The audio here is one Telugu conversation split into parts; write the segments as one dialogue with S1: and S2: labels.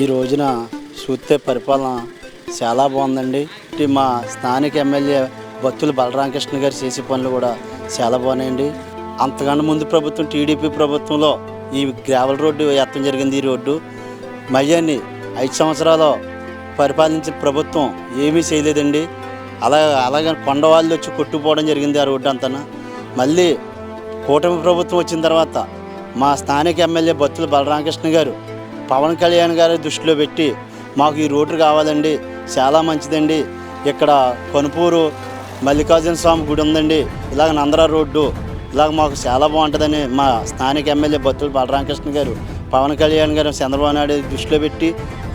S1: ఈ రోజున చూస్తే పరిపాలన చాలా బాగుందండి. మా స్థానిక ఎమ్మెల్యే భక్తులు బలరామకృష్ణ గారు చేసే పనులు కూడా చాలా బాగున్నాయండి. అంతకన్నా ముందు ప్రభుత్వం టీడీపీ ప్రభుత్వంలో ఈ గ్రావెల్ రోడ్డు ఎత్తడం జరిగింది. ఈ రోడ్డు మయ్యాన్ని ఐదు సంవత్సరాలు పరిపాలించిన ప్రభుత్వం ఏమీ చేయలేదండి. అలా అలాగే కొండవాళ్ళు వచ్చి కొట్టుకుపోవడం జరిగింది ఆ రోడ్డు అంతా మళ్ళీ కూటమి ప్రభుత్వం వచ్చిన తర్వాత మా స్థానిక ఎమ్మెల్యే బత్తుల బలరామకృష్ణ గారు పవన్ కళ్యాణ్ గారి దృష్టిలో పెట్టి మాకు ఈ రోడ్డు కావాలండి చాలా మంచిదండి. ఇక్కడ కనుపూరు మల్లికార్జున స్వామి గుడి ఉందండి. ఇలాగ నందరా రోడ్డు ఇలాగ మాకు చాలా బాగుంటుందని మా స్థానిక ఎమ్మెల్యే బత్తుల బలరామకృష్ణ గారు పవన్ కళ్యాణ్ గారు చంద్రబాబు నాయుడు దృష్టిలో పెట్టి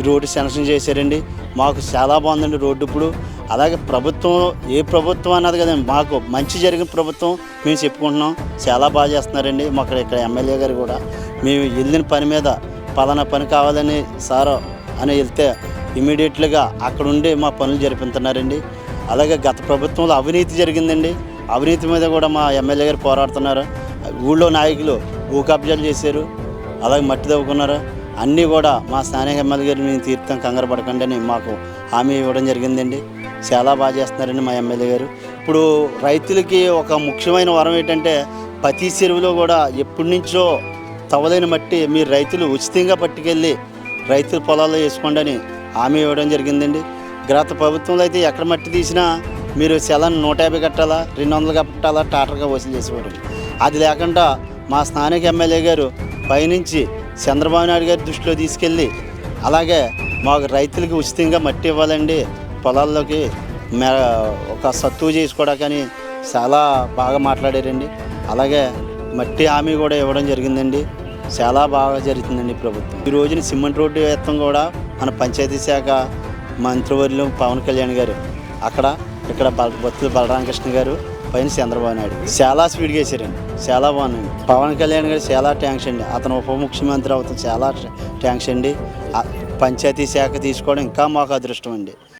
S1: రోడ్డు శాంక్షన్ చేశారండి. మాకు చాలా బాగుందండి రోడ్డు ఇప్పుడు. అలాగే ప్రభుత్వం ఏ ప్రభుత్వం అన్నది కదండి మాకు మంచి జరిగిన ప్రభుత్వం మేము చెప్పుకుంటున్నాం. చాలా బాగా చేస్తున్నారండి. మాకు ఇక్కడ ఎమ్మెల్యే గారు కూడా. మేము వెళ్ళిన పని మీద పలానా పని కావాలని సార్ అని వెళ్తే ఇమీడియట్లుగా అక్కడ ఉండి మా పనులు జరిపిస్తున్నారండి అలాగే గత ప్రభుత్వంలో అవినీతి జరిగిందండి. అవినీతి మీద కూడా మా ఎమ్మెల్యే గారు పోరాడుతున్నారు. ఊళ్ళో నాయకులు భూ కబ్జాలు చేశారు. అలాగే మట్టి తవ్వుకున్నారు. అన్నీ కూడా మా స్థానిక ఎమ్మెల్యే గారు మేము తీర్థం కంగారు పడకండి అని మాకు హామీ ఇవ్వడం జరిగిందండి. చాలా బాగా చేస్తున్నారండి మా ఎమ్మెల్యే గారు. ఇప్పుడు రైతులకి ఒక ముఖ్యమైన వరం ఏంటంటే ప్రతి చెరువులో కూడా ఎప్పటి నుంచో తవ్వలేని మట్టి మీరు రైతులు ఉచితంగా పట్టుకెళ్ళి రైతుల పొలాల్లో వేసుకోండి అని హామీ ఇవ్వడం జరిగిందండి. గత ప్రభుత్వంలో అయితే ఎక్కడ మట్టి తీసినా మీరు సెలన్ నూట యాభై కట్టాలా రెండు వందలు కట్టాలా టాటర్గా వసూలు చేసేవారు. అది లేకుండా మా స్థానిక ఎమ్మెల్యే గారు పైనుంచి చంద్రబాబు నాయుడు గారి దృష్టిలో తీసుకెళ్ళి అలాగే మాకు రైతులకి ఉచితంగా మట్టి ఇవ్వాలండి. పొలాల్లోకి మే ఒక సత్తువు చేసుకోవడానికని చాలా బాగా మాట్లాడారండి. అలాగే మట్టి హామీ కూడా ఇవ్వడం జరిగిందండి. చాలా బాగా జరుగుతుందండి ప్రభుత్వం. ఈ రోజున సిమెంట్ రోడ్డు వేత్తం కూడా మన పంచాయతీ శాఖ మంత్రివర్యులు పవన్ కళ్యాణ్ గారు అక్కడ ఇక్కడ బల బొత్తుల బలరామకృష్ణ గారు పైన చంద్రబాబు నాయుడు. చాలా స్పీడ్గా వేసారండి. చాలా బాగుంది పవన్ కళ్యాణ్ గారు చాలా ట్యాంక్స్ అండి. అతను ఉప ముఖ్యమంత్రి అవుతుంది చాలా ట్యాంక్స్ అండి. పంచాయతీ శాఖ తీసుకోవడం ఇంకా మాకు అదృష్టం అండి.